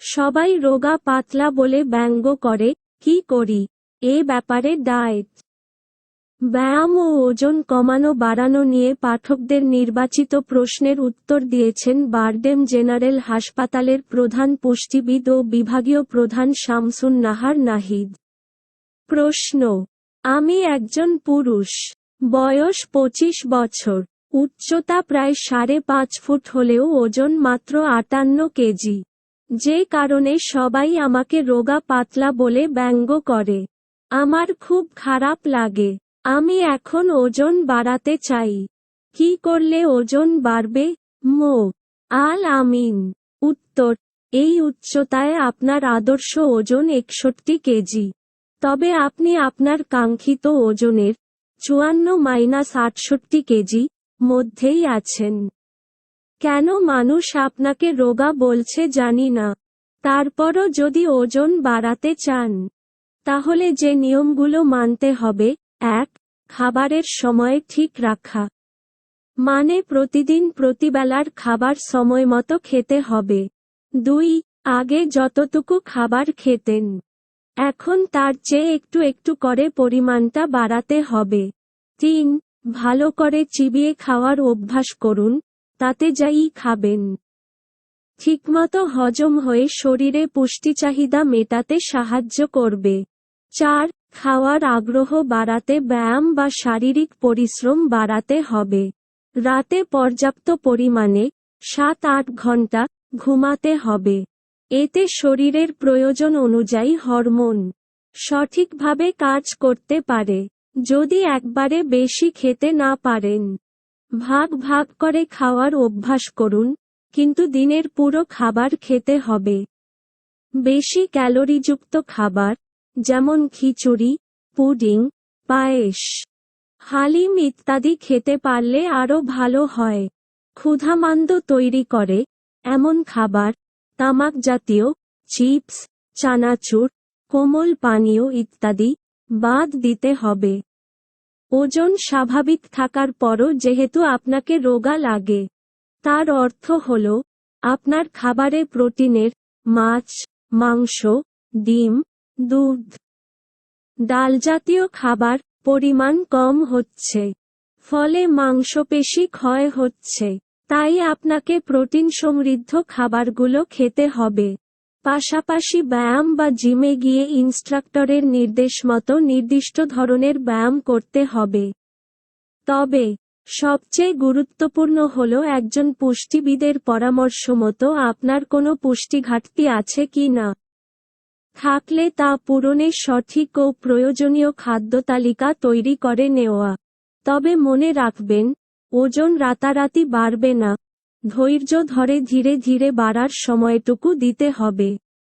সবাই রোগা পাতলা বলে ব্যঙ্গ করে, কি করি? এ ব্যাপারে ডায়েট। ব্যায়াম ও ওজন কমানো বাড়ানো নিয়ে পাঠকদের নির্বাচিত প্রশ্নের উত্তর দিয়েছেন বারডেম জেনারেল হাসপাতালের প্রধান পুষ্টিবিদ ও বিভাগীয় প্রধান শামসুন নাহার নাহিদ। প্রশ্ন, আমি একজন পুরুষ, বয়স পঁচিশ বছর, উচ্চতা প্রায় সাড়ে পাঁচ ফুট হলেও ওজন মাত্র আটান্ন কেজি। যে কারণে সবাই আমাকে রোগা পাতলা বলে ব্যঙ্গ করে। আমার খুব খারাপ লাগে। আমি এখন ওজন বাড়াতে চাই। কি করলে ওজন বাড়বে? মো. আল আমিন। উত্তর, এই উচ্চতায় আপনার আদর্শ ওজন একষট্টি কেজি। তবে আপনি আপনার কাঙ্ক্ষিত ওজনের চুয়ান্ন মাইনাস আটষট্টি কেজি মধ্যেই আছেন। কেন মানুষ আপনাকে রোগা বলছে জানি না। তারপরও যদি ওজন বাড়াতে চান, তাহলে যে নিয়মগুলো মানতে হবে, এক, খাবারের সময় ঠিক রাখা। মানে প্রতিদিন প্রতিবেলার খাবার সময় মতো খেতে হবে। দুই, আগে যতটুকু খাবার খেতেন, এখন তার চেয়ে একটু একটু করে পরিমাণটা বাড়াতে হবে। তিন, ভালো করে চিবিয়ে খাওয়ার অভ্যাস করুন তাতে যাই খাবেন। ঠিকমতো হজম হয়ে শরীরে পুষ্টি চাহিদা মেটাতে সাহায্য করবে। চার, খাওয়ার আগ্রহ বাড়াতে ব্যায়াম বা শারীরিক পরিশ্রম বাড়াতে হবে। রাতে পর্যাপ্ত পরিমাণে সাত আট ঘণ্টা ঘুমাতে হবে। এতে শরীরের প্রয়োজন অনুযায়ী হরমোন সঠিকভাবে কাজ করতে পারে। যদি একবারে বেশি খেতে না পারেন ভাগ ভাগ করে খাওয়ার অভ্যাস করুন, কিন্তু দিনের পুরো খাবার খেতে হবে। বেশি ক্যালোরিযুক্ত খাবার, যেমন খিচুড়ি, পুডিং, পায়েস, হালিম ইত্যাদি খেতে পারলে আরও ভালো হয়। ক্ষুধামান্দ তৈরি করে, এমন খাবার, তামাক জাতীয়, চিপস, চানাচুর, কোমল পানীয় ইত্যাদি বাদ দিতে হবে। ওজন স্বাভাবিক থাকার পরও যেহেতু আপনাকে রোগা লাগে। তার অর্থ হল, আপনার খাবারে প্রোটিনের মাছ, মাংস, ডিম, দুধ, ডাল জাতীয় খাবার পরিমাণ কম হচ্ছে। ফলে মাংসপেশি ক্ষয় হচ্ছে। তাই আপনাকে প্রোটিন সমৃদ্ধ খাবারগুলো খেতে হবে। পাশাপাশি ব্যায়াম বা জিমে গিয়ে ইনস্ট্রাক্টরের নির্দেশ মতো নির্দিষ্ট ধরনের ব্যায়াম করতে হবে। তবে, সবচেয়ে গুরুত্বপূর্ণ হল একজন পুষ্টিবিদের পরামর্শ মতো আপনার কোনো পুষ্টি ঘাটতি আছে কি না। থাকলে তা পূরণে সঠিক ও প্রয়োজনীয় খাদ্য তালিকা তৈরি করে নেওয়া। তবে মনে রাখবেন, ওজন রাতারাতি বাড়বে না। ধৈর্য ধরে ধীরে ধীরে বাড়ার সময়টুকু দিতে হবে।